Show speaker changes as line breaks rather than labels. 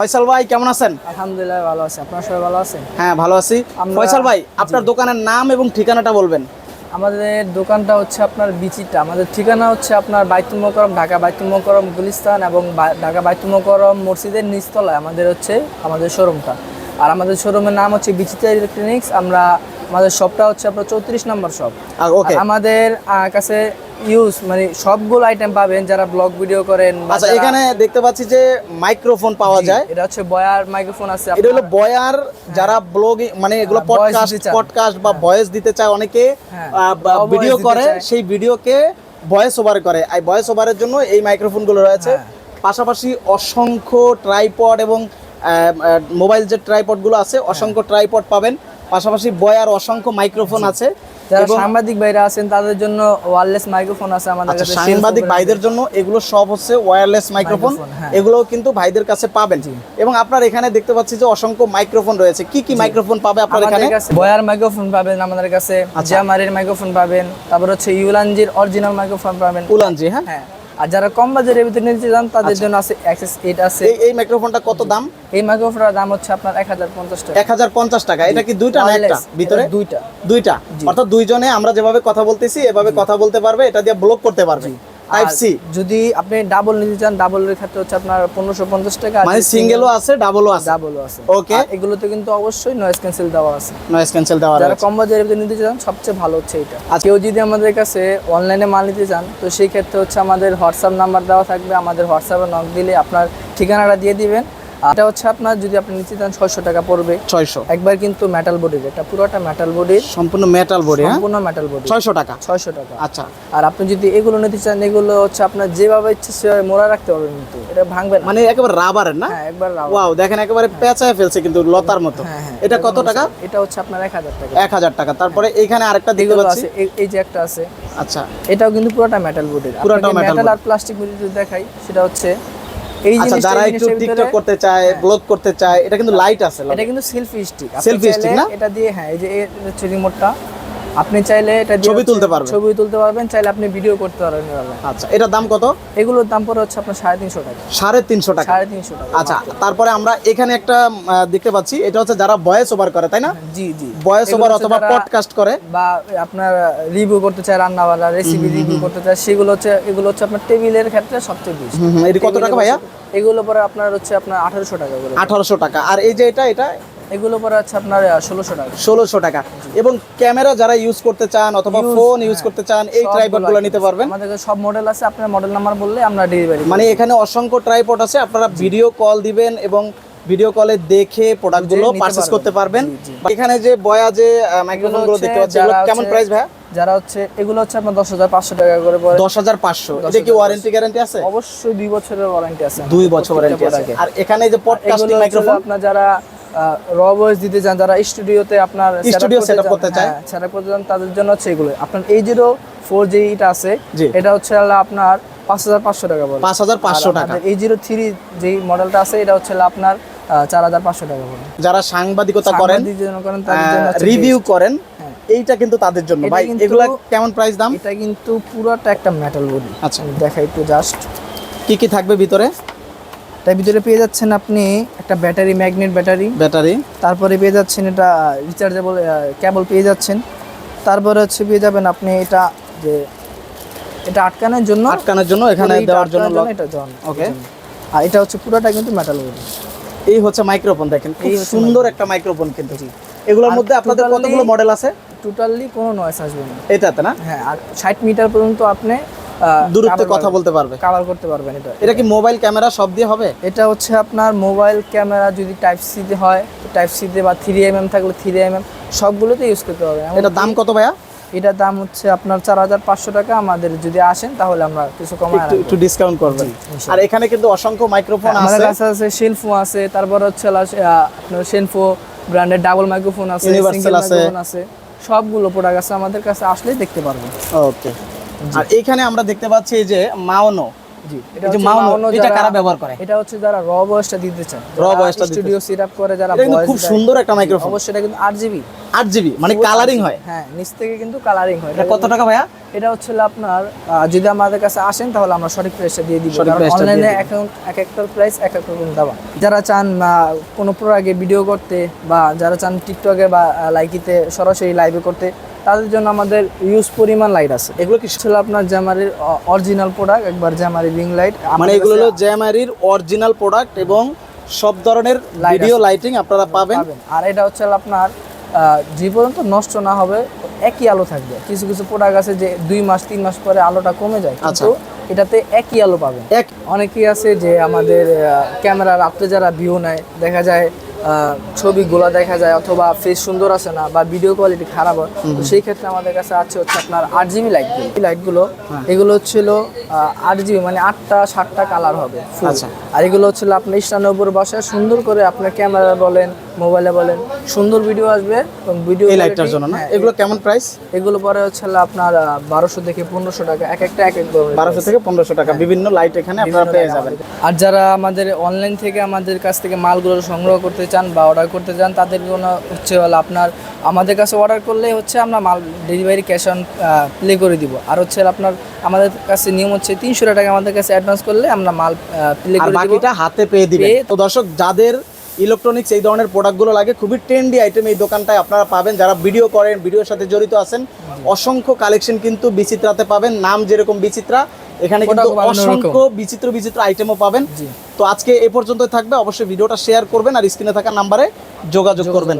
ফয়সাল ভাই কেমন আছেন?
আলহামদুলিল্লাহ ভালো আছে। আপনার সবাই ভালো আছেন?
হ্যাঁ ভালো আছি। ফয়সাল ভাই আপনার দোকানের নাম এবং ঠিকানাটা বলবেন।
আমাদের দোকানটা হচ্ছে আপনার বিচিটা। আমাদের ঠিকানা হচ্ছে আপনার বাইতুল মোকরম ঢাকা বাইতুল মোকরম গুলিস্তান এবং ঢাকা বাইতুল মোকরম মসজিদের নিচতলায় আমাদের হচ্ছে আমাদের শোরুমটা। আর আমাদের শোরুমের নাম হচ্ছে বিচিতা ইলেকট্রনিক্স। আমরা আমাদের শপটা হচ্ছে আপনার চৌত্রিশ নম্বর শপ।
ওকে
আমাদের কাছে ইউজ মানে সবগুলো আইটেম পাবেন যারা ব্লগ ভিডিও করেন
আচ্ছা এখানে দেখতে পাচ্ছি যে মাইক্রোফোন পাওয়া যায়।
এটা হচ্ছে বয়ার মাইক্রোফোন আছে
এটা হলো বয়ার যারা ব্লগ মানে এগুলো
হ্যাঁ,
পডকাস্ট পডকাস্ট বা ভয়েস দিতে চায় অনেকে
হ্যাঁ,
ভিডিও করে। সেই ভিডিওকে ভয়েস ওভার করে। এই ভয়েস ওভারের জন্য এই মাইক্রোফোনগুলো রয়েছে।
হ্যাঁ।
পাশাপাশি অসংখ্য ট্রাইপড এবং মোবাইল যে ট্রাইপডগুলো আছে অসংখ্য ট্রাইপড পাবেন। পাশাপাশি বয়ার অসংখ্য মাইক্রোফোন আছে।
যারা সাংবাদিক ভাইরা আছেন তাদের জন্য ওয়্যারলেস মাইক্রোফোন আছে আমাদের
আচ্ছা
কাছে
সাংবাদিক ভাইদের জন্য এগুলো সব হচ্ছে ওয়্যারলেস মাইক্রোফোন। এগুলোও কিন্তু ভাইদের কাছে পাবেন। এবং আপনার এখানে দেখতে পাচ্ছি যে অসংখ্য মাইক্রোফোন রয়েছে। কি কি মাইক্রোফোন পাবে আপনার এখানে?
বয়ার মাইক্রোফোন পাবেন আমাদের কাছে
আচ্ছা।
জামারের মাইক্রোফোন পাবেন তারপর হচ্ছে ইউলানজির অরিজিনাল মাইক্রোফোন পাবেন।
উলানজি হ্যাঁ।
হ্যাঁ। আর যারা কম বাজারের ভিতরে নিতে চান তাদের জন্য আছে অ্যাক্সেস এইট আছে।
এই মাইক্রোফোনটা কত দাম?
এই মাইক্রোফোনের দাম হচ্ছে আপনার এক হাজার পঞ্চাশ টাকা।
এক হাজার পঞ্চাশ টাকা। এটা কি দুইটা না একটা? ভিতরে?
দুইটা।
দুইটা। অর্থাৎ দুইজনে আমরা যেভাবে কথা বলতেছি এভাবে কথা বলতে পারবে এটা দিয়ে ব্লক করতে পারবে। টাইপ সি
যদি আপনি ডাবল নিতে চান ডাবলের ক্ষেত্রে হচ্ছে আপনার পনেরোশো পঞ্চাশ টাকা
মানে সিঙ্গেলও আছে ডাবলও আছে।
ডাবলও আছে।
ওকে
এগুলোতে কিন্তু অবশ্যই নয়েজ ক্যান্সেল দেওয়া আছে।
নয়েজ ক্যান্সেল দেওয়া
যারা কম বাজারে নিতে চান সবচেয়ে ভালো হচ্ছে এটা।
আচ্ছা।
আর কেউ যদি আমাদের কাছে অনলাইনে মাল নিতে চান তো সেই ক্ষেত্রে হচ্ছে আমাদের হোয়াটসঅ্যাপ নাম্বার দেওয়া থাকবে। আমাদের হোয়াটসঅ্যাপে নক দিলে আপনার ঠিকানাটা দিয়ে দিবেন। এটা হচ্ছে আপনার যদি আপনি নিতে চান ছয়শো টাকা পড়বে।
ছয়শো।
একবার কিন্তু মেটাল বডির এটা পুরোটা মেটাল বডির
সম্পূর্ণ মেটাল বডি হ্যাঁ?
সম্পূর্ণ মেটাল বডি
ছয়শো টাকা।
ছয়শো টাকা।
আচ্ছা।
আর আপনি যদি এগুলো নিতে চান এগুলো হচ্ছে আপনার যেভাবে ইচ্ছে সেভাবে মোড়া রাখতে পারবেন কিন্তু এটা ভাঙবে না।
মানে একেবারে রাবারের না?
হ্যাঁ একবার রাউন্ড।
ওয়াও দেখেন একেবারে পেঁচায় ফেলছে কিন্তু লতার মতো।
হ্যাঁ হ্যাঁ
এটা কত টাকা?
এটা হচ্ছে আপনার এক হাজার টাকা।
এক হাজার টাকা। তারপরে এখানে আরেকটা দেখতে পাচ্ছি।
এই- যে একটা আছে।
আচ্ছা।
এটাও কিন্তু পুরোটা মেটাল বডির
পুরোটা
মেটাল আর প্লাস্টিক বডি যদি দেখাই সেটা হচ্ছে এই
আচ্ছা যারা একটু টিকটক করতে চায় ব্লগ করতে চায় এটা কিন্তু লাইট আছে
এটা কিন্তু সেলফি স্টিক
সেলফি স্টিক না?
এটা দিয়ে হ্যাঁ এই যে হচ্ছে রিমোটটা আপনি চাইলে এটা
ছবি তুলতে পারবেন।
ছবি তুলতে পারবেন চাইলে আপনি ভিডিও করতে পারবেন
আচ্ছা এটার দাম কত?
এগুলোর দাম পড়ে হচ্ছে আপনার সাড়ে তিনশো টাকা।
সাড়ে তিনশো টাকা।
সাড়ে তিনশো টাকা
আচ্ছা তারপরে আমরা এখানে একটা দেখতে পাচ্ছি এটা হচ্ছে যারা ভয়েস ওভার করে তাই না?
জি জি।
ভয়েস ওভার অথবা পডকাস্ট করে।
বা আপনার রিভিউ করতে চায় রান্নাবান্না রেসিপি রিভিউ করতে চায় সেগুলো হচ্ছে এগুলো হচ্ছে আপনার টেবিলের ক্ষেত্রে সবচেয়ে বেশি।
হুম, কত টাকা ভাইয়া?
এগুলো পরে আপনার হচ্ছে আপনার আঠারোশো টাকা
আঠারোশো টাকা। আর এই যে এটা এটা
এগুলো পরে হচ্ছে আপনার ষোলোশো টাকা।
ষোলোশো টাকা। এবং ক্যামেরা যারা ইউজ করতে চান অথবা ফোন ইউজ করতে চান এই ট্রাইপডগুলো নিতে পারবেন।
আমাদের সব মডেল আছে আপনার মডেল নাম্বার বললে আমরা ডেলিভারি
মানে এখানে অসংখ্য ট্রাইপড আছে আপনারা ভিডিও কল দিবেন এবং ভিডিও কলে দেখে প্রোডাক্টগুলো
নিতে
পারচেজ করতে পারবেন। এখানে যে বয়া যে মাইক্রোফোনগুলো
হচ্ছে
দেখতে পাচ্ছি এগুলো কেমন প্রাইস ভাইয়া
যারা হচ্ছে এগুলো হচ্ছে আপনার দশ হাজার পাঁচশো টাকা করে পড়ে।
দশ হাজার পাঁচশো। এটা কি ওয়ারেন্টি গ্যারান্টি আছে?
অবশ্যই দুই বছরের ওয়ারেন্টি আছে।
দুই বছর ওয়ারেন্টি আছে। আর এখানে যে পডকাস্টিং মাইক্রোফোন
আপনার যারা র ভয়েস দিতে চান যারা স্টুডিওতে আপনার
Studio setup করতে চায়।
সেটআপ করতে চান তাদের জন্য হচ্ছে এগুলো। আপনার এই জিরো ফোর যেটা আছে এটা হচ্ছে আপনার পাঁচ হাজার পাঁচশো টাকা পড়বে
পাঁচ হাজার পাঁচশো টাকা।
এই জিরো থ্রি যেই মডেলটা আছে এটা হচ্ছে আপনার চার হাজার পাঁচশো টাকা পড়বে
যারা সাংবাদিকতা করেন রিভিউ করেন
হ্যাঁ।
এইটা কিন্তু তাদের জন্য। ভাই এগুলা কেমন প্রাইস দাম?
এটা কিন্তু পুরোটা একটা মেটাল বডি
আচ্ছা।
দেখা একটু জাস্ট
কি কি থাকবে ভিতরে?
তার ভিতরে পেয়ে যাচ্ছেন আপনি একটা ব্যাটারি ম্যাগনেট ব্যাটারি।
ব্যাটারি।
তারপরে পেয়ে যাচ্ছেন এটা রিচার্জেবল কেবল পেয়ে যাচ্ছেন। তারপরে হচ্ছে পেয়ে যাবেন আপনি এটা যে এটা আটকানোর জন্য
আটকানোর জন্য এখানে দেওয়ার জন্য
এটা জন
Okay.
আর এটা হচ্ছে পুরোটা কিন্তু মেটাল বডি
এই হচ্ছে মাইক্রোফোন দেখেন খুব
এই
সুন্দর একটা মাইক্রোফোন কিন্তু। এগুলোর মধ্যে আপনাদের কতগুলো মডেল আছে?
টোটালি কোনো নয়েস আসবে না।
এটাতে না?
হ্যাঁ আর ষাট মিটার পর্যন্ত আপনি
দূরত্বে কথা বলতে পারবে।
কালার করতে পারবেন এটা।
এটা কি মোবাইল ক্যামেরা সব দিয়ে হবে?
এটা হচ্ছে আপনার মোবাইল ক্যামেরা যদি টাইপ সিতে হয় টাইপ সিতে বা থ্রি এম এম থাকলে থ্রি এম এম সবগুলোতে ইউজ করতে পারবেন
এটা দাম কত ভাইয়া?
এটার দাম হচ্ছে আপনার চার হাজার পাঁচশো টাকা। আমাদের যদি আসেন তাহলে আমরা কিছু কমায়
একটু ডিসকাউন্ট করবেন। আর এখানে কিন্তু অসংখ্য মাইক্রোফোন
আমাদের কাছে আছে শেলফো আছে তারপর হচ্ছে আপনার শেলফো ব্র্যান্ডের ডাবল মাইক্রোফোন আছে সিঙ্গেল। মাইক্রোফোন আছে। সবগুলো প্রোডাক্ট আছে আমাদের কাছে আসলেই দেখতে পারবেন।
ওকে আর এখানে আমরা দেখতে পাচ্ছি যে এটা কারা ব্যবহার করে?
এটা হচ্ছে যারা র ভয়েসটা দিতে চান
Raw voice
স্টুডিও সেট করে যারা
এটা কিন্তু
voice
খুব সুন্দর একটা মাইক্রোফোন
অবশ্যই এটা কিন্তু আট জিবি
আট জিবি মানে কালারিং হয়।
হ্যাঁ নিচ থেকে কিন্তু কালারিং হয়।
এটা কত টাকা ভাইয়া?
এটা হচ্ছে আপনার যদি আমাদের কাছে আসেন তাহলে আমরা সঠিক প্রাইসটা দিয়ে দিব। কারণ অনলাইনে। এক একটার প্রাইস এক এক রকম দাম। যারা চান কোনো প্রোডাক্টে ভিডিও করতে বা যারা চান টিকটকে বা লাইকিতে সরাসরি লাইভে করতে তাদের জন্য আমাদের ইউজ পরিমাণ লাইট আছে।
এগুলো কি
ছিল আপনার জ্যামারির অরিজিনাল প্রোডাক্ট একবার জ্যামারি রিং লাইট
মানে এগুলো হলো জ্যামারির অরিজিনাল প্রোডাক্ট এবং সব ধরনের ভিডিও লাইটিং আপনারা পাবেন।
আর এটা হচ্ছে আপনার যে পর্যন্ত নষ্ট না হবে একই আলো থাকবে। কিছু কিছু প্রোডাক্ট আছে যে দুই মাস তিন মাস পরে আলোটা কমে যায়
আচ্ছা।
কিন্তু এটাতে একই আলো পাবেন।
এক
অনেকেই আছে যে আমাদের ক্যামেরা রাত্রে যারা ভিউ নেয় দেখা যায় ছবিগুলো দেখা যায় অথবা ফেস সুন্দর আছে না বা ভিডিও কোয়ালিটি খারাপ হয় তো সেই ক্ষেত্রে আমাদের কাছে আছে হচ্ছে আপনার আট জিবি লাইট লাইটগুলো। এগুলো হচ্ছিল আট জিবি মানে আটটা সাতটা কালার হবে
আচ্ছা।
আর এগুলো হচ্ছিল আপনার উপর বসে। সুন্দর করে আপনার ক্যামেরা বলেন মোবাইলে বলেন সুন্দর ভিডিও আসবে এবং ভিডিও
এই লাইটটার জন্য না?
হ্যাঁ,
এগুলো কেমন প্রাইস
এগুলো পরে হচ্ছে আপনার বারোশো থেকে পনেরোশো টাকা এক একটা এক এক
বারোশো থেকে পনেরোশো টাকা। বিভিন্ন লাইট এখানে আপনারা পেয়ে যাবেন।
আর যারা আমাদের অনলাইন থেকে আমাদের কাছ থেকে মালগুলো সংগ্রহ করতে চান বা অর্ডার করতে চান তাদের জন্য হচ্ছে হলো আপনার আমাদের কাছে অর্ডার করলে হচ্ছে আমরা মাল ডেলিভারি ক্যাশ অন প্লে করে দিব। আর হচ্ছে আপনার আমাদের কাছে নিয়ম হচ্ছে তিনশো টাকা আমাদের কাছে অ্যাডভান্স করলে আমরা মাল প্লে করে
বাকিটা হাতে পেয়ে
দিবে
তো দর্শক যাদের ইলেকট্রনিক্স এই ধরনের প্রোডাক্টগুলো লাগে খুবই ট্রেন্ডি আইটেম এই দোকানটায় আপনারা পাবেন। যারা ভিডিও করেন ভিডিওর সাথে জড়িত আছেন অসংখ্য কালেকশন কিন্তু বিচিত্রাতে পাবেন। নাম যেরকম বিচিত্রা এখানে কিন্তু অসংখ্য বিচিত্র বিচিত্র আইটেমও পাবেন। তো আজকে এ পর্যন্ত থাকবে। অবশ্যই ভিডিওটা শেয়ার করবেন আর স্ক্রিনে থাকা নাম্বারে যোগাযোগ করবেন।